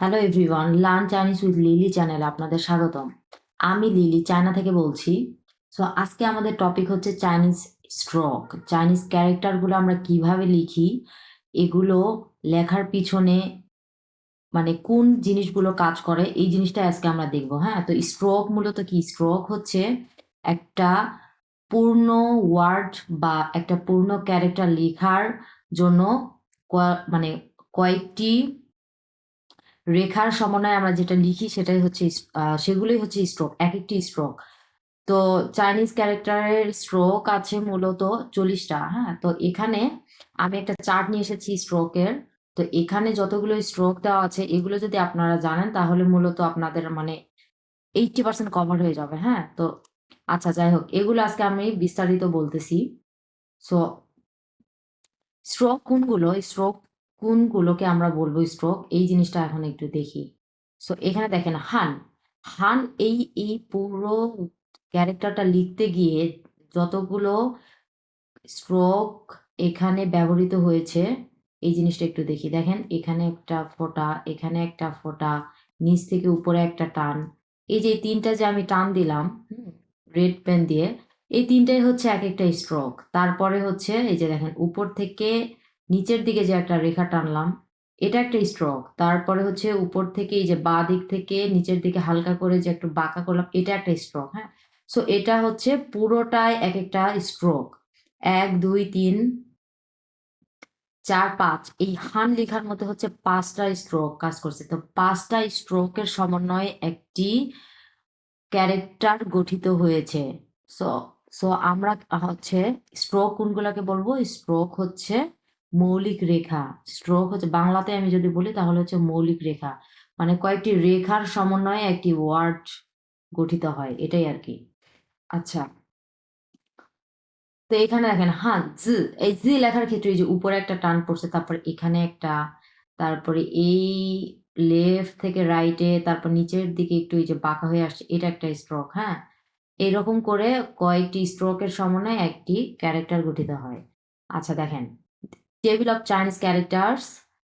Hello everyone learn Chinese with Lily চ্যানেলে আপনাদের স্বাগতম। আমি লিলি চায়না থেকে বলছি। সো আজকে আমাদের টপিক হচ্ছে চাইনিজ স্ট্রোক চাইনিজ ক্যারেক্টারগুলো আমরা কীভাবে লিখি, এগুলো লেখার পিছনে মানে কোন জিনিসগুলো কাজ করে, এই জিনিসটা আজকে আমরা দেখব হ্যাঁ? তো স্ট্রোক মূলত কি? স্ট্রোক হচ্ছে একটা পূর্ণ ওয়ার্ড বা একটা পূর্ণ ক্যারেক্টার লেখার জন্য মানে কয়েকটি রেখার সমন্বয়ে আমরা যেটা লিখি সেটাই হচ্ছে সেগুলোই হচ্ছে স্ট্রোক এক একটি স্ট্রোক তো চাইনিজ ক্যারেক্টারের স্ট্রোক আছে মূলত চল্লিশটা হ্যাঁ? তো এখানে আমি একটা চার্ট নিয়ে এসেছি স্ট্রোকের তো এখানে যতগুলো স্ট্রোক দেওয়া আছে, এগুলো যদি আপনারা জানেন তাহলে মূলত আপনাদের মানে এইটটি পার্সেন্ট কভার হয়ে যাবে হ্যাঁ? তো আচ্ছা যাই হোক, এগুলো আজকে আমি বিস্তারিত বলতেছি। সো স্ট্রোক কোনগুলো? স্ট্রোক কোনগুলোকে আমরা বলব স্ট্রোক এই জিনিসটা এখন একটু দেখি। সো এখানে দেখেন, হান। হান এই এই পুরো ক্যারেক্টারটা লিখতে গিয়ে যতগুলো স্ট্রোক এখানে ব্যবহৃত হয়েছে, এই জিনিসটা একটু দেখি। দেখেন, এখানে একটা ফোঁটা, এখানে একটা ফোঁটা, নিচ থেকে উপরে একটা টান। এই যে তিনটা যে আমি টান দিলাম রেড পেন দিয়ে, এই তিনটাই হচ্ছে এক একটা স্ট্রোক তারপরে হচ্ছে, এই যে দেখেন, উপর থেকে নিচের দিকে যে একটা রেখা টানলাম, এটা একটা স্ট্রোক তারপরে হচ্ছে উপর থেকে এই যে বাঁ দিক থেকে নিচের দিকে হালকা করে যে একটু বাঁকা করলাম, এটা একটা স্ট্রোক হ্যাঁ? সো এটা হচ্ছে পুরোটাই এক একটা স্ট্রোক এক, দুই, তিন, চার, পাঁচ, এই হান লেখার মধ্যে হচ্ছে পাঁচটা স্ট্রোক কাজ করছে। তো পাঁচটা স্ট্রোকের সমন্বয়ে একটি ক্যারেক্টার গঠিত হয়েছে। সো সো আমরা হচ্ছে স্ট্রোক কোনগুলোকে বলব? স্ট্রোক হচ্ছে মৌলিক রেখা স্ট্রোক হচ্ছে, বাংলাতে আমি যদি বলি তাহলে হচ্ছে মৌলিক রেখা। মানে কয়েকটি রেখার সমন্বয়ে একটি ওয়ার্ড গঠিত হয়, এটাই আর কি। আচ্ছা। তো এখানে দেখেন হ্যাঁ জি, এই জি লেখার ক্ষেত্রে যে উপরে একটা টান পড়ছে, তারপরে এখানে একটা, তারপরে এই লেফট থেকে রাইটে তারপর নিচের দিকে একটু এই যে বাঁকা হয়ে আসছে, এটা একটা স্ট্রোক হ্যাঁ? এরকম করে কয়েকটি স্ট্রোকের সমন্বয়ে একটি ক্যারেক্টার গঠিত হয়। আচ্ছা দেখেন। Table of Chinese characters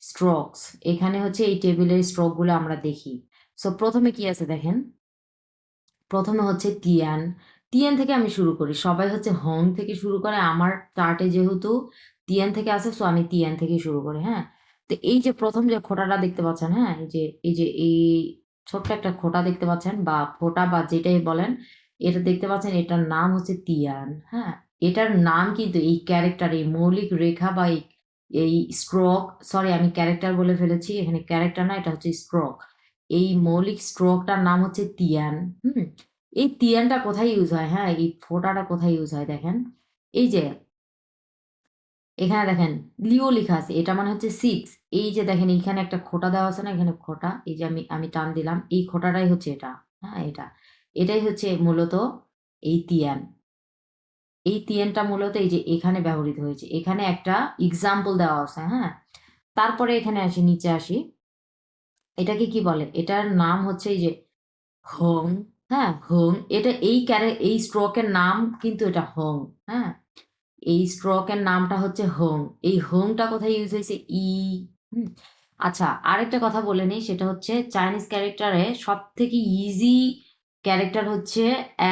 strokes এখানে হচ্ছে এই টেবিলের স্ট্রোকগুলো আমরা দেখি। সো প্রথমে কি আছে দেখেন? প্রথমে হচ্ছে তিয়ান তিয়ান থেকে আমি শুরু করি। সবাই হচ্ছে হং থেকে শুরু করে। আমার চার্টে যেহেতু তিয়ান থেকে আছে সো আমি তিয়ান থেকে শুরু করি হ্যাঁ? তো এই যে প্রথম যে খোঁটাটা দেখতে পাচ্ছেন হ্যাঁ? এই যে এই যে এই ছোট্ট একটা খোঁটা দেখতে পাচ্ছেন, বা ফোঁটা বা যেটাই বলেন, এটা দেখতে পাচ্ছেন, এটার নাম হচ্ছে তিয়ান হ্যাঁ? এটার নাম কিন্তু এই ক্যারেক্টার এই মৌলিক রেখা বা এই এই স্ট্রোক সরি আমি ক্যারেক্টার বলে ফেলেছি, এখানে ক্যারেক্টার না, এটা হচ্ছে স্ট্রোক এই মৌলিক স্ট্রোকটার নাম হচ্ছে তিয়ান, হুম? এই তিয়ানটা কোথায় ইউজ হয়? হ্যাঁ এই ফোঁটাটা কোথায় ইউজ হয় দেখেন? এই যে, এখানে দেখেন লিও লেখা আছে এটা মানে হচ্ছে সিক্স এই যে দেখেন, এইখানে একটা খোঁটা দেওয়া আছে না, এখানে খোঁটা, এই যে আমি আমি টান দিলাম, এই খোঁটাটাই হচ্ছে এটা হ্যাঁ এটা। এটাই হচ্ছে মূলত এই তিয়ান। এই তিয়ানটা মূলত এই যে এখানে ব্যবহৃত হয়েছে। এখানে একটা এক্সাম্পল দেওয়া আছে হ্যাঁ? তারপরে এখানে আসি, নিচে আসি। এটাকে কি বলে? এটার নাম হচ্ছে এই যে হং হ্যাঁ? হং, এটা এই ক্যারে, এই স্ট্রোকের নাম কিন্তু এটা হং হ্যাঁ? এই স্ট্রোকের নামটা হচ্ছে হোং। এই হোংটা কোথায় ইউজ হয়েছে? ই আচ্ছা আরেকটা কথা বলে নিই, সেটা হচ্ছে চাইনিজ ক্যারেক্টারে সব থেকে ইজি ক্যারেক্টার হচ্ছে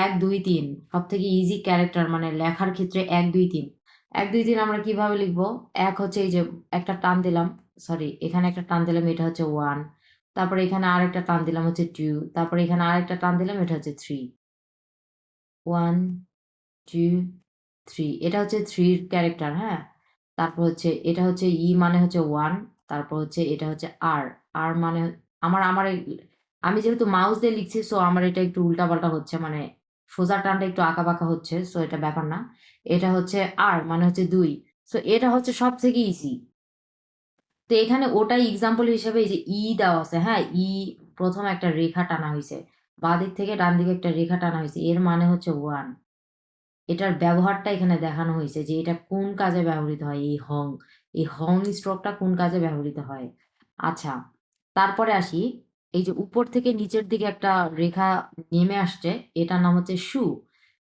এক, দুই, তিন। সব থেকে ইজি ক্যারেক্টার মানে লেখার ক্ষেত্রে এক, দুই, তিন। এক, দুই, তিন আমরা কীভাবে লিখব? এক হচ্ছে এই যে একটা টান দিলাম সরি এখানে একটা টান দিলাম, এটা হচ্ছে ওয়ান তারপরে এখানে আরেকটা টান দিলাম হচ্ছে টু তারপরে এখানে আরেকটা টান দিলাম, এটা হচ্ছে থ্রি ওয়ান টু থ্রি এটা হচ্ছে থ্রির ক্যারেক্টার হ্যাঁ? তারপর হচ্ছে, এটা হচ্ছে ই মানে হচ্ছে ওয়ান তারপর হচ্ছে, এটা হচ্ছে আর আর মানে আমার আমার আমি যেহেতু মাউস দিয়ে লিখছি সো আমার এটা একটু উল্টাপাল্টা হচ্ছে মানে সোজা টানটা একটু আঁকা বাঁকা হচ্ছে সো এটা ব্যাপার না। এটা হচ্ছে আর মানে হচ্ছে দুই। সো এটা হচ্ছে সব থেকে ইজি তো এখানে ওটাই এক্সাম্পল হিসেবে এই যে ই দেওয়া আছে হ্যাঁ? ই প্রথম একটা রেখা টানা হয়েছে বাঁ দিক থেকে ডান দিকে একটা রেখা টানা হয়েছে, এর মানে হচ্ছে ওয়ান এটার ব্যবহারটা এখানে দেখানো হয়েছে যে এটা কোন কাজে ব্যবহৃত হয়, এই হং এই হং স্ট্রোকটা কোন কাজে ব্যবহৃত হয়। আচ্ছা তারপরে আসি। এই যে উপর থেকে নিচের দিকে একটা রেখা নেমে আসছে, এটার নাম হচ্ছে শু।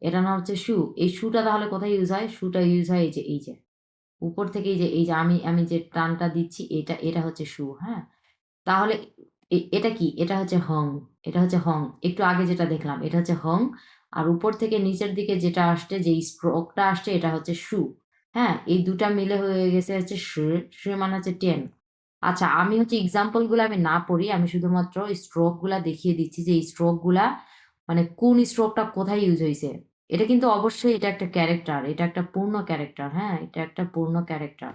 এটার নাম হচ্ছে শু। এই শুটা তাহলে কোথায় ইউজ হয়? শুটা ইউজ হয় এই যে এই যে। উপর থেকে এই যে এই যে আমি আমি যে টানটা দিচ্ছি, এটা এটা হচ্ছে শু হ্যাঁ? তাহলে এটা কি? এটা হচ্ছে হং। এটা হচ্ছে হং। একটু আগে যেটা দেখলাম, এটা হচ্ছে হং। আর উপর থেকে নিচের দিকে যেটা আসছে যে স্ট্রোকটা আসছে, এটা হচ্ছে সু হ্যাঁ? এই দুটা মিলে হয়ে গেছে হচ্ছে শ্রে শ্রে মানে হচ্ছে টেন আচ্ছা আমি হচ্ছে এক্সাম্পলগুলো আমি না পড়ি, আমি শুধুমাত্র স্ট্রোকগুলা দেখিয়ে দিচ্ছি যে এই স্ট্রোকগুলা মানে কোন স্ট্রোকটা কোথায় ইউজ হয়েছে এটা কিন্তু অবশ্যই এটা একটা ক্যারেক্টার এটা একটা পূর্ণ ক্যারেক্টার হ্যাঁ? এটা একটা পূর্ণ ক্যারেক্টার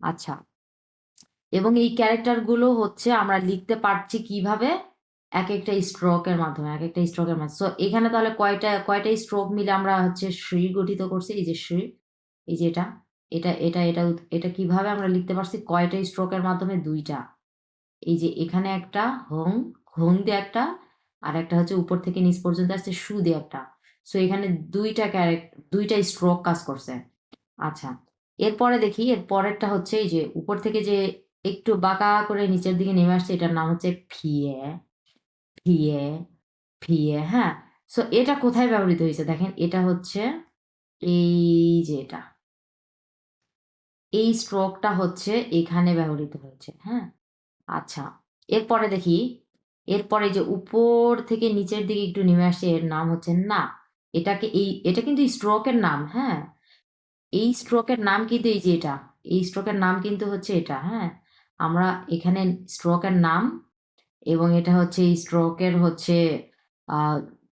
আচ্ছা এবং এই ক্যারেক্টারগুলো হচ্ছে আমরা লিখতে পারছি কীভাবে? এক একটা স্ট্রোকের মাধ্যমে, এক একটা স্ট্রোকের মাধ্যমে। সো এখানে তাহলে কয়টা কয়টা স্ট্রোক মিলে আমরা হচ্ছে শ্রী গঠিত করছি? এই যে শ্রী এই যে এটা। এটা এটা এটা এটা কীভাবে আমরা লিখতে পারছি? কয়টা স্ট্রোকের মাধ্যমে? দুইটা। এই যে এখানে একটা হং হং দিয়ে একটা, আর একটা হচ্ছে উপর থেকে নিচ পর্যন্ত আসছে সু দিয়ে একটা। সো এখানে দুইটা ক্যারেক্ট দুইটা স্ট্রোক কাজ করছে। আচ্ছা এরপরে দেখি, এর পরেরটা হচ্ছে এই যে উপর থেকে যে একটু বাঁকা করে নিচের দিকে নেমে আসছে, এটার নাম হচ্ছে ফিয়ে ফিয়ে ফিয়ে হ্যাঁ? সো এটা কোথায় ব্যবহৃত হয়েছে? দেখেন, এটা হচ্ছে এই যে এটা। এই স্ট্রোকটা হচ্ছে এখানে ব্যবহৃত হয়েছে হ্যাঁ? আচ্ছা এরপরে দেখি, এরপরে যে উপর থেকে নিচের দিকে একটু নেমে আসছে এর নাম হচ্ছে না। এটাকে এই, এটা কিন্তু স্ট্রোকের নাম হ্যাঁ? এই স্ট্রোকের নাম কিন্তু এই যে এটা, এই স্ট্রোকের নাম কিন্তু হচ্ছে এটা হ্যাঁ? আমরা এখানে স্ট্রোকের নাম এবং এটা হচ্ছে এই স্ট্রোকের হচ্ছে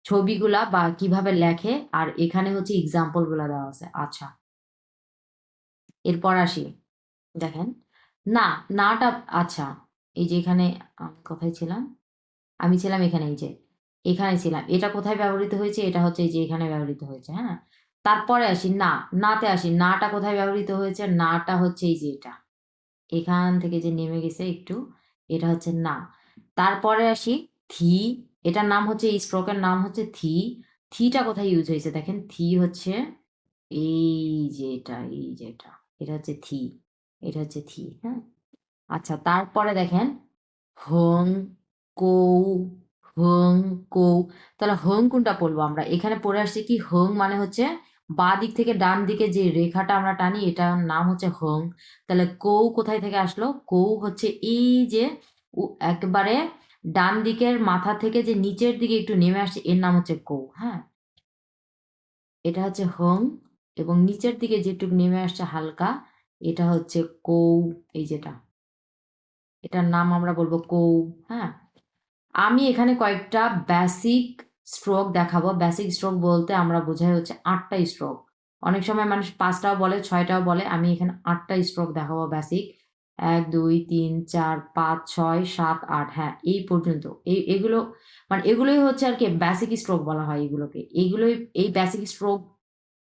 ছবিগুলা বা কীভাবে লেখে আর এখানে হচ্ছে এক্সাম্পলগুলা দেওয়া আছে আচ্ছা। এরপর আসি। দেখেন, না, নাটা আচ্ছা এই যে এখানে কোথায় ছিলাম? আমি ছিলাম এখানে, এই যে, এখানে ছিলাম। এটা কোথায় ব্যবহৃত হয়েছে? এটা হচ্ছে এই যে এখানে ব্যবহৃত হয়েছে হ্যাঁ? তারপরে আসি, না, নাতে আসি, নাটা কোথায় ব্যবহৃত হয়েছে? নাটা হচ্ছে এই যে এটা। এখান থেকে যে নেমে গেছে একটু, এটা হচ্ছে না। তারপরে আসি, থি, এটার নাম হচ্ছে, এই স্ট্রোকের নাম হচ্ছে থি। থিটা কোথায় ইউজ হয়েছে? দেখেন, থি হচ্ছে এই যে এটা, এই যে এটা। এটা হচ্ছে থি, এটা হচ্ছে থি হ্যাঁ? আচ্ছা তারপরে দেখেন, হং কৌ হং কৌ, তাহলে হং কোনটা পড়ব আমরা? এখানে পড়ে আসছি কি, হং মানে হচ্ছে বাঁ দিক থেকে ডান দিকে যে রেখাটা আমরা টানি, এটার নাম হচ্ছে হং। তাহলে কৌ কোথায় থেকে আসলো? কৌ হচ্ছে এই যে একেবারে ডান দিকের মাথা থেকে যে নিচের দিকে একটু নেমে আসছে, এর নাম হচ্ছে কৌ হ্যাঁ? এটা হচ্ছে হং এবং নিচের দিকে যেটুকু নেমে আসছে হালকা, এটা হচ্ছে কৌ, এই যেটা। এটার নাম আমরা বলব কৌ হ্যাঁ? আমি এখানে কয়েকটা বেসিক স্ট্রোক দেখাবো। বেসিক স্ট্রোক বলতে আমরা বোঝাই হচ্ছে আটটা স্ট্রোক অনেক সময় মানুষ পাঁচটাও বলে, ছয়টাও বলে। আমি এখানে আটটা স্ট্রোক দেখাবো বেসিক এক, দুই, তিন, চার, পাঁচ, ছয়, সাত, আট হ্যাঁ এই পর্যন্ত। এই এগুলো মানে এগুলোই হচ্ছে আর কি বেসিক স্ট্রোক বলা হয় এগুলোকে। এইগুলোই, এই বেসিক স্ট্রোক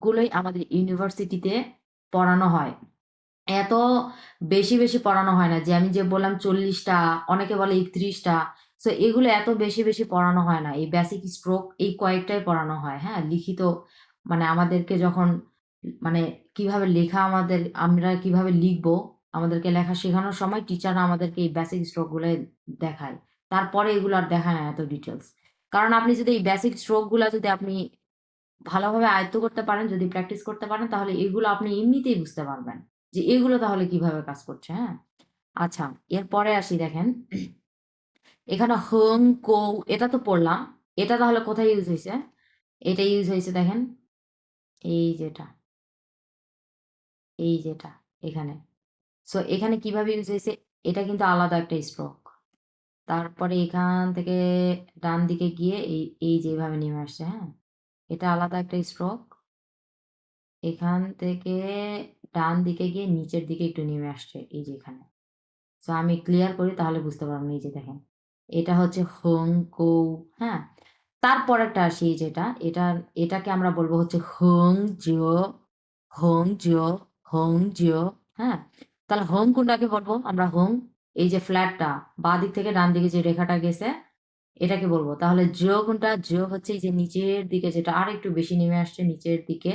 গুলোই আমাদের ইউনিভার্সিটিতে পড়ানো হয়। এত বেশি বেশি পড়ানো হয় না যে আমি যে বললাম চল্লিশটা, অনেকে বলে একত্রিশটা সো এগুলো এত বেশি বেশি পড়ানো হয় না। এই বেসিক স্ট্রোক এই কয়েকটাই পড়ানো হয় হ্যাঁ? লিখিত মানে আমাদেরকে যখন মানে কীভাবে লেখা আমাদের, আমরা কীভাবে লিখব, আমাদেরকে লেখা শেখানোর সময় টিচাররা আমাদেরকে এই বেসিক স্ট্রোকগুলো দেখায়। তারপরে এগুলো আর দেখায় না এত ডিটেলস কারণ আপনি যদি এই বেসিক স্ট্রোকগুলো যদি আপনি ভালোভাবে আয়ত্ত করতে পারেন, যদি প্র্যাকটিস করতে পারেন, তাহলে এগুলো আপনি এমনিতেই বুঝতে পারবেন যে এগুলো তাহলে কীভাবে কাজ করছে হ্যাঁ? আচ্ছা এরপরে আসি দেখেন। এখানে হং কৌ, এটা তো পড়লাম। এটা তাহলে কোথায় ইউজ হয়েছে? এটা ইউজ হয়েছে দেখেন। এই যেটা এই যেটা এখানে। সো এখানে কীভাবে ইউজ হয়েছে? এটা কিন্তু আলাদা একটা স্ট্রোক তারপরে এখান থেকে ডান দিকে গিয়ে এই এই যেভাবে নেমে আসছে হ্যাঁ? এটা আলাদা একটা স্ট্রোক এখান থেকে ডান দিকে গিয়ে নিচের দিকে একটু নেমে আসছে এই যে এখানে। সো আমি ক্লিয়ার করি, তাহলে বুঝতে পারবেন এই যে দেখেন। এটা হচ্ছে হং কৌ হ্যাঁ? তারপরেরটা আসি এই যেটা। এটা, এটাকে আমরা বলব হচ্ছে হং জিও হং জিও হং জিও হ্যাঁ? তাহলে হং কোনটাকে বলব? আমরা হং, এই যে ফ্ল্যাটটা বাঁ দিক থেকে ডান দিকে যে রেখাটা গেছে এটাকে বলব। তাহলে জিও কোনটা জিও হচ্ছে এই যে নিচের দিকে যেটা আর একটু বেশি নেমে আসছে, নিচের দিকে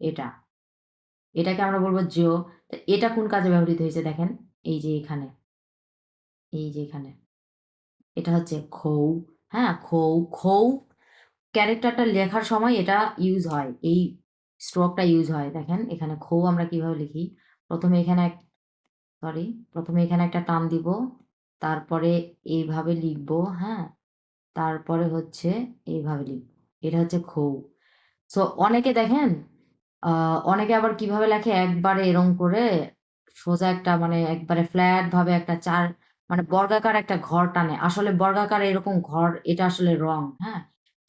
এটা। এটাকে আমরা বলব জিও এটা কোন কাজে ব্যবহৃত হয়েছে দেখেন? এই যে এখানে। এই যে এখানে। এটা হচ্ছে খৌ। হ্যাঁ খৌ। খৌ ক্যারেক্টারটা লেখার সময় এটা ইউজ হয়। এই স্ট্রোকটা ইউজ হয়। দেখেন, এখানে খৌ আমরা কীভাবে লিখি? প্রথমে এখানে এক, সরি, প্রথমে এখানে একটা টান দিব। তারপরে এইভাবে লিখব হ্যাঁ। তারপরে হচ্ছে এইভাবে লিখব। এটা হচ্ছে খৌ। সো অনেকে দেখেন অনেকে আবার কীভাবে লেখে? একবারে এরম করে সোজা একটা মানে একবারে ফ্ল্যাট ভাবে একটা চার মানে বর্গাকার একটা ঘর টানে। আসলে বর্গাকার এরকম ঘর, এটা আসলে রং হ্যাঁ?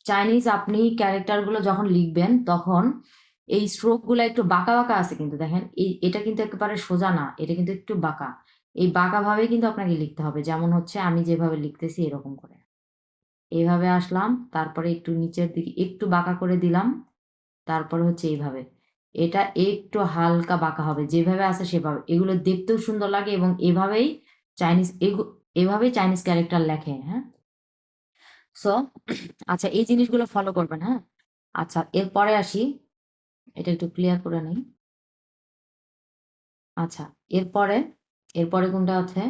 চাইনিজ আপনি ক্যারেক্টারগুলো যখন লিখবেন, তখন এই স্ট্রোকগুলো একটু বাঁকা বাঁকা আছে কিন্তু, দেখেন? এই, এটা কিন্তু একেবারে সোজা না, এটা কিন্তু একটু বাঁকা। এই বাঁকা ভাবেই কিন্তু আপনাকে লিখতে হবে। যেমন হচ্ছে আমি যেভাবে লিখতেছি এরকম করে। এইভাবে আসলাম, তারপরে একটু নিচের দিকে একটু বাঁকা করে দিলাম, তারপরে হচ্ছে এইভাবে। এটা একটু হালকা বাঁকা হবে, যেভাবে আছে সেভাবে। এগুলো দেখতেও সুন্দর লাগে এবং এভাবেই চাইনিজ এভাবেই চাইনিজ ক্যারেক্টার লেখে হ্যাঁ? সো আচ্ছা এই জিনিসগুলো ফলো করবেন হ্যাঁ? আচ্ছা এরপরে আসি। এটা একটু ক্লিয়ার করে নেই। আচ্ছা এরপরে এরপরে কোনটা আছে?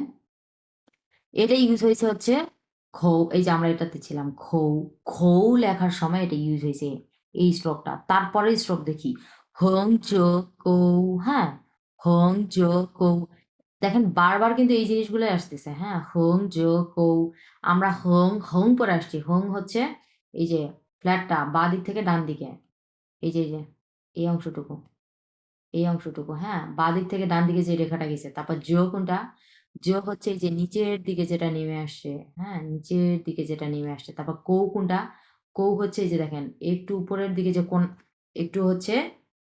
এটা ইউজ হয়েছে হচ্ছে খৌ, এই যে আমরা এটাতে ছিলাম, খৌ। খৌ লেখার সময় এটা ইউজ হয়েছে এই স্ট্রোকটা তারপরে স্ট্রোক দেখি। হং চো কৌ হ্যাঁ? হং চো কৌ। দেখেন, বারবার কিন্তু এই জিনিসগুলো আসতেছে হ্যাঁ? হং, জো, কৌ। আমরা হং হং পরে আসছি। হং হচ্ছে এই যে ফ্ল্যাটটা বাঁ দিক থেকে ডান দিকে। এই যে এই যে, এই অংশটুকু। এই অংশটুকু হ্যাঁ? বাঁ দিক থেকে ডান দিকে যে রেখাটা গেছে, তারপর জো কোনটা? জো হচ্ছে যে নিচের দিকে যেটা নেমে আসছে হ্যাঁ? নিচের দিকে যেটা নেমে আসছে তারপর কৌ কোনটা? কৌ হচ্ছে যে দেখেন, একটু উপরের দিকে যে কোন, একটু হচ্ছে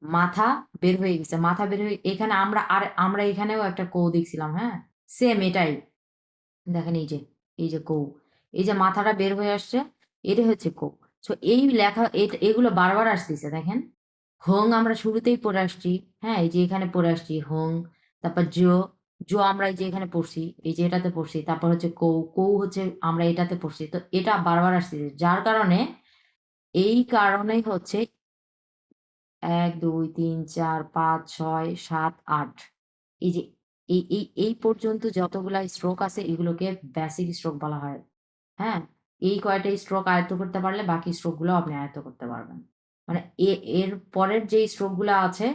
মাথা বের হয়ে গেছে, মাথা বের হয়ে, এখানে আমরা আর, আমরা এখানেও একটা কৌ দেখছিলাম হ্যাঁ? সেম এটাই। দেখেন এই যে এই যে কৌ, এই যে মাথাটা বের হয়ে আসছে এটা হচ্ছে কৌ। তো এই লেখা এগুলো বারবার আসতেছে, দেখেন। হং আমরা শুরুতেই পড়ে আসছি হ্যাঁ? এই যে এখানে পড়ে আসছি, হং, তারপর জো জো আমরা এই যে এখানে পড়ছি, এই যে এটাতে পড়ছি, তারপর হচ্ছে কৌ কৌ হচ্ছে আমরা এটাতে পড়ছি। তো এটা বারবার আসতেছে যার কারণে এই কারণেই হচ্ছে এক, দুই, তিন, চার, পাঁচ, ছয়, সাত, আট। এই যে এই এই এই পর্যন্ত যতগুলা স্ট্রোক আছে, এগুলোকে বেসিক স্ট্রোক বলা হয়। হ্যাঁ? এই কয়টা স্ট্রোক আয়ত্ত করতে পারলে বাকি স্ট্রোকগুলো আপনি আয়ত্ত করতে পারবেন। মানে এর পরের যে স্ট্রোকগুলো আছে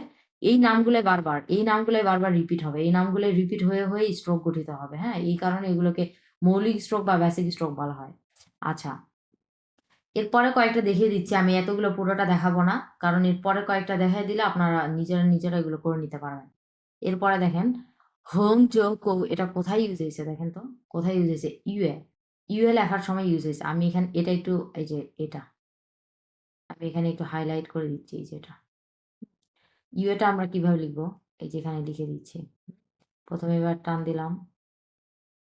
এই নামগুলো বারবার, এই নামগুলো বারবার রিপিট হবে, এই নামগুলো রিপিট হয়ে হয়ে স্ট্রোক গঠিত হবে হ্যাঁ? এই কারণে এগুলোকে মৌলিক স্ট্রোক বা বেসিক স্ট্রোক বলা হয়। আচ্ছা এরপরে কয়েকটা দেখিয়ে দিচ্ছি, আমি এতগুলো পুরোটা দেখাবো না, কারণ এরপরে কয়েকটা দেখাই দিলে আপনারা নিজেরা নিজেরা এগুলো করে নিতে পারবেন। এরপরে দেখেন হোম জো কো, এটা কোথায় ইউজ হয়েছে দেখেন তো? কোথায় ইউজ হয়েছে? ইউএ ইউএ লেখার সময় ইউজ হয়েছে। আমি এখানে, এটা একটু, এই যে এটা, আমি এখানে একটু হাইলাইট করে দিচ্ছি, এই যে এটা। ইউএটা আমরা কীভাবে লিখব? এই যে এখানে লিখে দিচ্ছি। প্রথমে এবার টান দিলাম।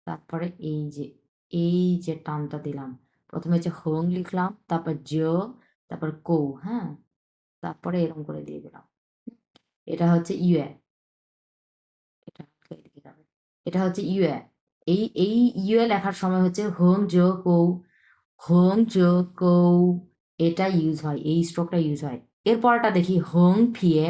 তারপরে এই যে এই যে টানটা দিলাম। প্রথমে হচ্ছে হোং লিখলাম, তারপর জো তারপর কৌ হ্যাঁ? তারপরে এরকম করে দিয়ে দিলাম। এটা হচ্ছে ইউএ। এটা হচ্ছে ইউএ এই এই ইউএ লেখার সময় হচ্ছে হোং জো কৌ। হোং জো কৌ, এটা ইউজ হয়, এই স্ট্রোকটা ইউজ হয়। এরপরটা দেখি হোং ফিয়ে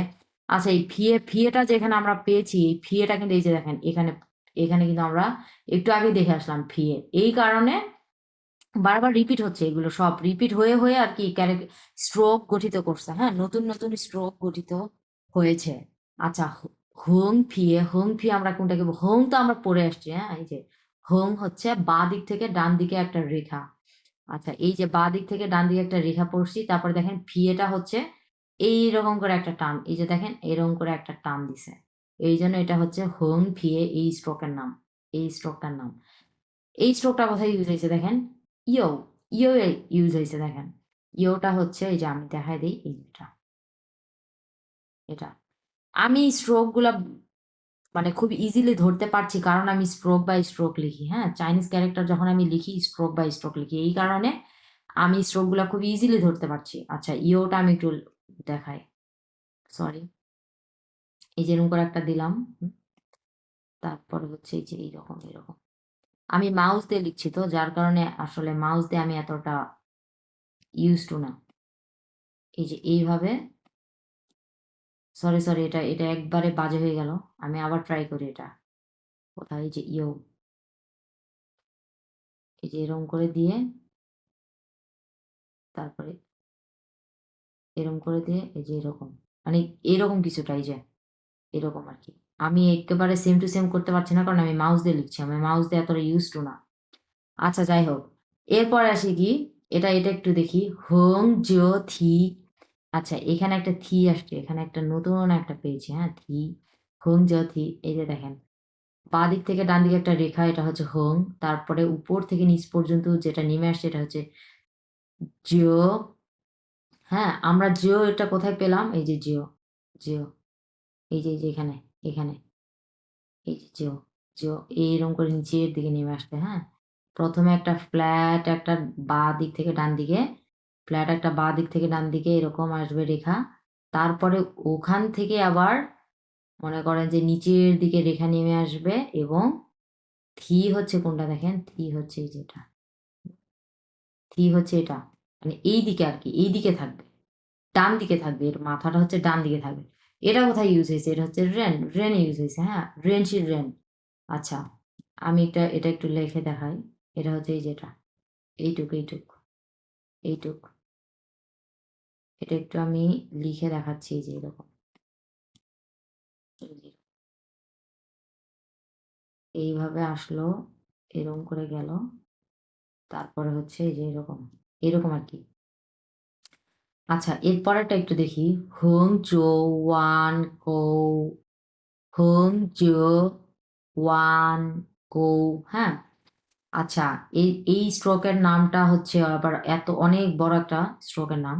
আচ্ছা এই ফিয়ে ফিয়েটা যেখানে আমরা পেয়েছি, এই ফিয়েটা কিন্তু এই যে দেখেন, এখানে এখানে কিন্তু আমরা একটু আগে দেখে আসলাম ফিয়ে এই কারণে বারবার রিপিট হচ্ছে এগুলো সব। রিপিট হয়ে হয়ে আর কি স্ট্রোক গঠিত করছে হ্যাঁ? নতুন নতুন স্ট্রোক গঠিত হয়েছে। আচ্ছা হ- ফিয়ে হোং ফিয়ে আমরা কোনটাকে হোং তো আমরা পড়ে আসছি হ্যাঁ? এই যে, হোং হচ্ছে বাঁ দিক থেকে ডান দিকে একটা রেখা। আচ্ছা এই যে বাঁ দিক থেকে ডান দিকে একটা রেখা পড়ছি, তারপরে দেখেন ফিয়েটা হচ্ছে এই রকম করে একটা টান এই যে দেখেন, এরকম করে একটা টান দিছে। এই জন্য এটা হচ্ছে হোং ফিয়ে এই স্ট্রোকের নাম, এই স্ট্রোকটার নাম। এই স্ট্রোকটা কোথায় ইউজ হয়েছে, দেখেন ইয়ো ইয়ো ইউজ হয়েছে, দেখেন। ইয়োটা হচ্ছে, এই যে আমি দেখাই দিই এইটা এটা। আমি স্ট্রোকগুলা মানে খুব ইজিলি ধরতে পারছি, কারণ আমি স্ট্রোক বাই স্ট্রোক লিখি হ্যাঁ? চাইনিজ ক্যারেক্টার যখন আমি লিখি স্ট্রোক বাই স্ট্রোক লিখি। এই কারণে আমি স্ট্রোকগুলা খুব ইজিলি ধরতে পারছি। আচ্ছা ইয়োটা আমি একটু দেখাই সরি এই যে এরকম করে একটা দিলাম তারপর হচ্ছে এই যে এইরকম এরকম আমি মাউস দিয়ে লিখছি তো, যার কারণে আসলে মাউস দিয়ে আমি এতটা ইউজ টু না। এই যে এইভাবে। সরি সরি এটা এটা একবারে বাজে হয়ে গেল। আমি আবার ট্রাই করি এটা। কোথায়? এই যে ইয়ো এই যে এরকম করে দিয়ে, তারপরে এরকম করে দিয়ে এই যে এরকম। মানে এরকম কিছুটা, এই যে এরকম আর কি আমি একেবারে সেম টু সেম করতে পারছি না কারণ আমি মাউস দিয়ে লিখছি। আমি মাউস দিয়ে এতটা ইউজ টু না। আচ্ছা যাই হোক। এরপরে আসি কি? এটা এটা একটু দেখি। হোং জো থি। আচ্ছা এখানে একটা থি আসছে। এখানে একটা নতুন একটা পেয়েছি হ্যাঁ থি। হোং জো থি। এই যে দেখেন। বাঁ দিক থেকে ডান দিকে একটা রেখা, এটা হচ্ছে হোং। তারপরে উপর থেকে নিচ পর্যন্ত যেটা নেমে আসছে, এটা হচ্ছে জিও হ্যাঁ আমরা জিও এটা কোথায় পেলাম? এই যে জিও জিও, এই যে এখানে এখানে, এই যে জিও জিও এইরকম করে নিচের দিকে নেমে আসবে হ্যাঁ? প্রথমে একটা ফ্ল্যাট, একটা বাঁ দিক থেকে ডান দিকে, ফ্ল্যাট একটা বাঁ দিক থেকে ডান দিকে এরকম আসবে রেখা। তারপরে ওখান থেকে আবার মনে করেন যে নিচের দিকে রেখা নেমে আসবে এবং থি হচ্ছে কোনটা দেখেন? থি হচ্ছে এই যেটা থি হচ্ছে এটা। মানে এই দিকে আর কি, এই দিকে থাকবে। ডান দিকে থাকবে, এর মাথাটা হচ্ছে ডান দিকে থাকবে। এটা কোথায় ইউজ হয়েছে? এটা হচ্ছে রেন রেন ইউজ হয়েছে হ্যাঁ? রেন রেন আচ্ছা আমি এটা এটা একটু লিখে দেখাই। এটা হচ্ছে এই যেটা। এইটুক এইটুক এইটুক। এটা একটু আমি লিখে দেখাচ্ছি যে এরকম। এইভাবে আসলো এরকম করে গেল। তারপরে হচ্ছে এই যে এরকম। এরকম আর কি। আচ্ছা এরপরেরটা একটু দেখি। হুং জো ওয়ান কো, হুং জো ওয়ান কো হ্যাঁ? আচ্ছা এই এই স্ট্রোকের নামটা হচ্ছে আবার এত অনেক বড় একটা স্ট্রোকের নাম।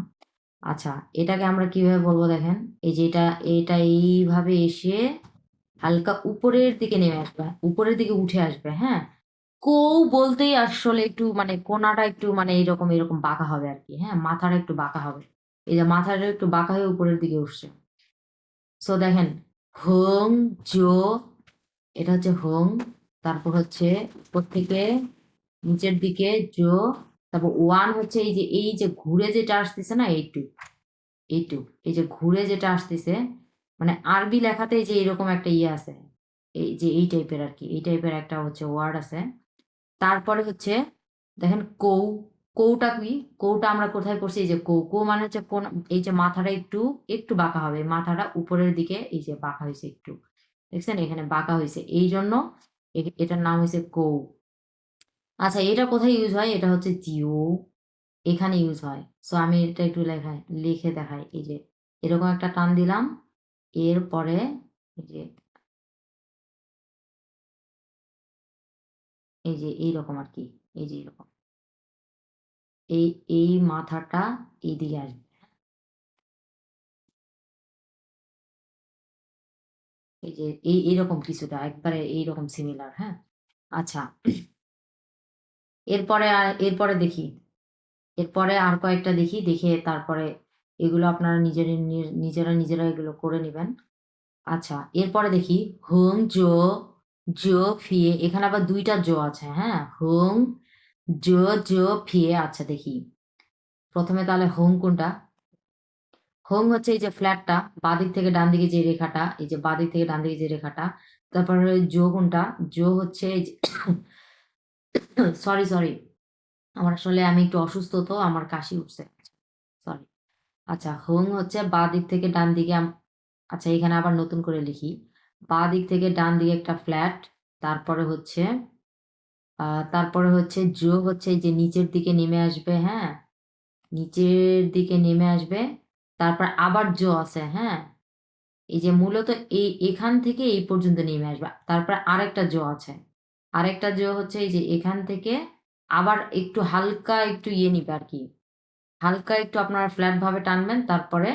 আচ্ছা এটাকে আমরা কীভাবে বলব দেখেন? এই যে এটা এটা এইভাবে এসে হালকা উপরের দিকে নেমে আসবে, উপরের দিকে উঠে আসবে হ্যাঁ? কৌ বলতেই আসলে একটু মানে কোনাটা একটু মানে এরকম এরকম বাঁকা হবে আর কি। হ্যাঁ মাথাটা একটু বাঁকা হবে। এই যে মাথাটা একটু বাঁকা হয়ে উপরের দিকে উঠছে। সো দেখেন, হোং, জো, এটা হচ্ছে হোং, তারপর হচ্ছে উপর থেকে নিচের দিকে জো, তারপর ওয়ান হচ্ছে এই যে এই যে ঘুরে যেটা আসতেছে না এইটুক এইটুক এই যে ঘুরে যেটা আসতেছে মানে আরবি লেখাতে যে এরকম একটা ইয়ে আছে, এই যে এই টাইপের আর কি, এই টাইপের একটা হচ্ছে ওয়ার্ড আছে। তারপরে হচ্ছে, দেখেন কৌ, কৌটা কি? কৌটা আমরা কোথায় করছি এই যে কৌ কৌ মানে হচ্ছে কোন, এই যে মাথাটা একটু একটু বাঁকা হবে। মাথাটা উপরের দিকে এই যে বাঁকা হয়েছে একটু। দেখছেন? এখানে বাঁকা হয়েছে। এই জন্য এটার নাম হয়েছে কৌ। আচ্ছা এটা কোথায় ইউজ হয়? এটা হচ্ছে জিও। এখানে ইউজ হয়। সো আমি এটা একটু লেখাই, লিখে দেখাই। এই যে, এরকম একটা টান দিলাম। এরপরে এই যে এই যে এইরকম আর কি, এই যে এরকম এই এই মাথাটা এইদিকে আসবে। এই যে এই, এইরকম কিছুটা, একবারে এইরকম সিমিলার হ্যাঁ? আচ্ছা। এরপরে এরপরে দেখি। এরপরে আর কয়েকটা দেখি, দেখে তারপরে এগুলো আপনারা নিজের, নিজেরা নিজেরা এগুলো করে নেবেন। আচ্ছা এরপরে দেখি হুং জো জো ফিয়ে এখানে আবার দুইটা জো আছে হ্যাঁ? হুং জো জো ফিয়ে আচ্ছা দেখি। প্রথমে তাহলে হোং কোনটা? হোং হচ্ছে এই যে ফ্ল্যাটটা, বাদিক থেকে ডান দিকে যে রেখাটা, এই যে বাদিক থেকে ডান দিকে যে রেখাটা। তারপরে জো কোনটা? জো হচ্ছে এই যে সরি সরি। আমার আসলে আমি একটু অসুস্থ তো, আমার কাশি উঠছে। সরি। আচ্ছা হোং হচ্ছে বা দিক থেকে ডান দিকে আচ্ছা এখানে আবার নতুন করে লিখি। বা দিক থেকে ডান দিকে একটা ফ্ল্যাট তারপরে হচ্ছে তারপরে হচ্ছে জো হচ্ছে যে নিচের দিকে নেমে আসবে হ্যাঁ? নিচের দিকে নেমে আসবে, তারপর আবার জো আছে হ্যাঁ? এই যে মূলত এই, এখান থেকে এই পর্যন্ত নেমে আসবে, তারপর আরেকটা জো আছে। আরেকটা জো হচ্ছে এই যে এখান থেকে আবার একটু হালকা একটু ইয়ে নিবে আর কি। হালকা একটু আপনারা ফ্ল্যাট ভাবে টানবেন, তারপরে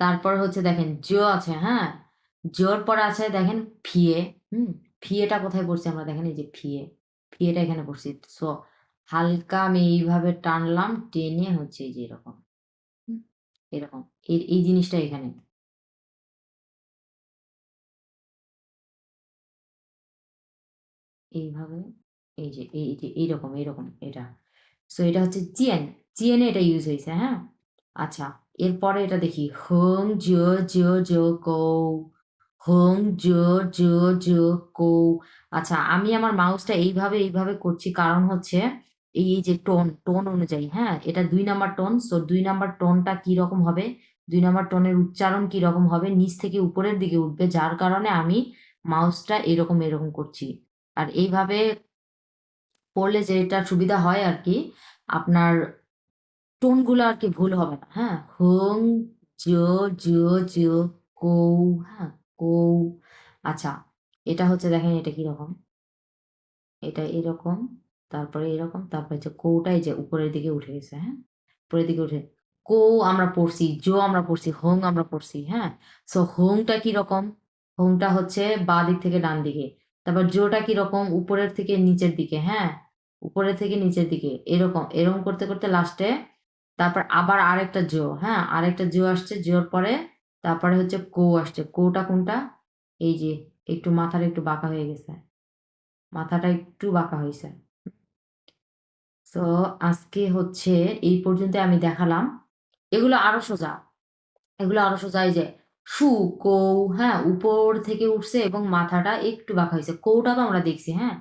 তারপর হচ্ছে দেখেন জো আছে হ্যাঁ? জোর পর আছে দেখেন, ফিয়ে, হুম? ফিয়েটা কোথায় পড়ছি আমরা দেখেন, এই যে ফিয়ে, ফিয়েটা এখানে পড়ছি। সো, হালকা আমি এইভাবে টানলাম, টেনে হচ্ছে এই যে এরকম এরকম, এই জিনিসটা এখানে। এইভাবে, এই যে এই যে, এইরকম এইরকম, এটা। সো, এটা হচ্ছে জিএন জিএন এটা ইউজ হয়েছে হ্যাঁ? আচ্ছা। এরপরে এটা দেখি, হোং জো জো জো কো, হোং জো জো জো কো। আচ্ছা আমি আমার মাউসটা এইভাবে এইভাবে করছি। কারণ হচ্ছে এই যে টোন টোন অনুযায়ী হ্যাঁ? এটা দুই নাম্বার টোন, সো দুই নাম্বার টোনটা কি রকম হবে? দুই নাম্বার টোনের উচ্চারণ কি রকম হবে? নিচ থেকে উপরের দিকে উঠবে, যার কারণে আমি মাউসটা এরকম এরকম করছি। আর এইভাবে পড়লে যেটা সুবিধা হয় আর কি, আপনার টোনগুলো আর কি ভুল হবে না। হ্যাঁ? হুং কৌ হ্যাঁ কৌ। আচ্ছা এটা হচ্ছে দেখেন এটা কীরকম এটা এরকম, তারপরে এরকম, তারপরে হচ্ছে কৌটাই যে উপরের দিকে উঠে গেছে হ্যাঁ? উপরের দিকে উঠে, কৌ আমরা পড়ছি, জো আমরা পড়ছি, হোং আমরা পড়ছি হ্যাঁ? সো হোংটা কীরকম হোংটা হচ্ছে বা দিক থেকে ডান দিকে, তারপর জোটা কীরকম উপরের থেকে নিচের দিকে হ্যাঁ? উপরের থেকে নিচের দিকে, এরকম এরকম করতে করতে লাস্টে তারপর আবার আরেকটা জো হ্যাঁ? আরেকটা জো আসছে জোর পরে তারপরে হচ্ছে কো আসছে। কৌটা কোনটা? এই যে একটু মাথাটা একটু বাঁকা হয়ে গেছে। মাথাটা একটু বাঁকা হয়েছে তো আজকে হচ্ছে এই পর্যন্ত আমি দেখালাম। এগুলো আরও সোজা। এগুলো আরও সোজা, এই যে সু, কৌ হ্যাঁ? উপর থেকে উঠছে এবং মাথাটা একটু বাঁকা হয়েছে কৌটা তো আমরা দেখছি হ্যাঁ?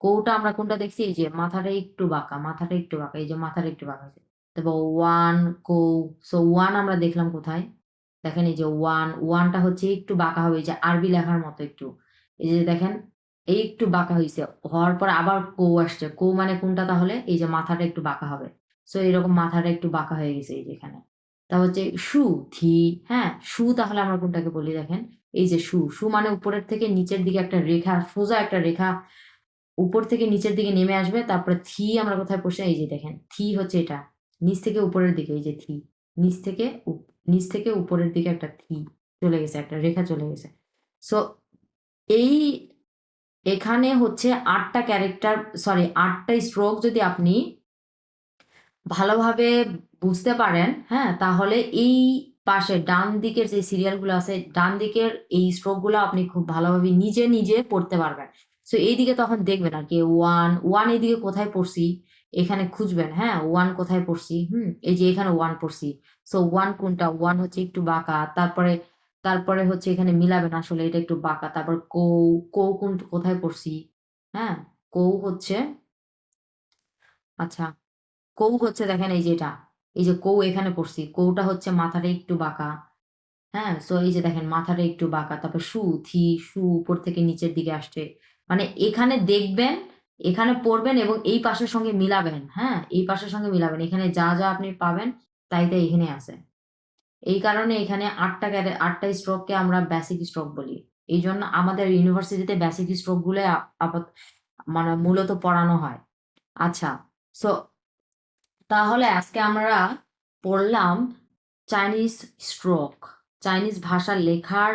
কৌটা আমরা কোনটা দেখছি? এই যে মাথাটা একটু বাঁকা, মাথাটা একটু বাঁকা, এই যে মাথাটা একটু বাঁকা হয়েছে তারপর ওয়ান কৌ সো ওয়ান আমরা দেখলাম কোথায়? দেখেন এই যে ওয়ান ওয়ানটা হচ্ছে একটু বাঁকা হবে যে আরবি লেখার মতো একটু। এই যে দেখেন, এই একটু বাঁকা হয়েছে, হওয়ার পর আবার কো আসছে। কো মানে কোনটা তাহলে? এই যে মাথাটা একটু বাঁকা হবে। সো এরকম মাথাটা একটু বাঁকা হয়ে গেছে এই যে এখানে। তা হচ্ছে সু থি হ্যাঁ? সু তাহলে আমরা কোনটাকে বলি দেখেন? এই যে সু সু মানে উপরের থেকে নিচের দিকে একটা রেখা, সোজা একটা রেখা উপর থেকে নিচের দিকে নেমে আসবে, তারপরে থি আমরা কোথায় বসে এই যে দেখেন থি হচ্ছে এটা। নিচ থেকে উপরের দিকে এই যে থি নিচ থেকে নিচ থেকে উপরের দিকে একটা থি চলে গেছে, একটা রেখা চলে গেছে। সো এই, এখানে হচ্ছে আটটা ক্যারেক্টার সরি আটটা স্ট্রোক যদি আপনি ভালোভাবে বুঝতে পারেন হ্যাঁ তাহলে এই পাশে ডান দিকের যে সিরিয়ালগুলো আছে, ডান দিকের এই স্ট্রোকগুলো আপনি খুব ভালোভাবে নিজে নিজে পড়তে পারবেন। সো এইদিকে তখন দেখবেন আর কি ওয়ান ওয়ান এইদিকে কোথায় পড়ছি? এখানে খুঁজবেন হ্যাঁ? ওয়ান কোথায় পড়ছি? হুম, এই যে এখানে ওয়ান পড়ছি। সো ওয়ান কোনটা? ওয়ান হচ্ছে একটু বাঁকা, তারপরে তারপরে হচ্ছে এখানে মিলাবেন আসলে, এটা একটু বাঁকা। তারপর কৌ কৌ কোন, কোথায় পড়ছি? হ্যাঁ কৌ হচ্ছে আচ্ছা কৌ হচ্ছে দেখেন এই যে এটা এই যে কৌ এখানে পড়ছি, কৌটা হচ্ছে মাথাটা একটু বাঁকা। হ্যাঁ সো এই যে দেখেন মাথাটা একটু বাঁকা, তারপর সু, থি, সু উপর থেকে নিচের দিকে আসছে। মানে এখানে দেখবেন এখানে পড়বেন এবং এই পাশের সঙ্গে মিলাবেন হ্যাঁ? এই পাশের সঙ্গে মিলাবেন। এখানে যা যা আপনি পাবেন, তাই তাই এখানে আছে। এই কারণে এখানে আটটা আটটা স্ট্রোককে আমরা বেসিক স্ট্রোক বলি। এই জন্য আমাদের ইউনিভার্সিটিতে বেসিক স্ট্রোকগুলো আপাত মানে মূলত পড়ানো হয়। আচ্ছা সো তাহলে আজকে আমরা পড়লাম চাইনিজ স্ট্রোক চাইনিজ ভাষার লেখার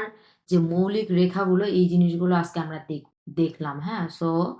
যে মৌলিক রেখাগুলো, এই জিনিসগুলো আজকে আমরা দেখ- দেখলাম হ্যাঁ? সো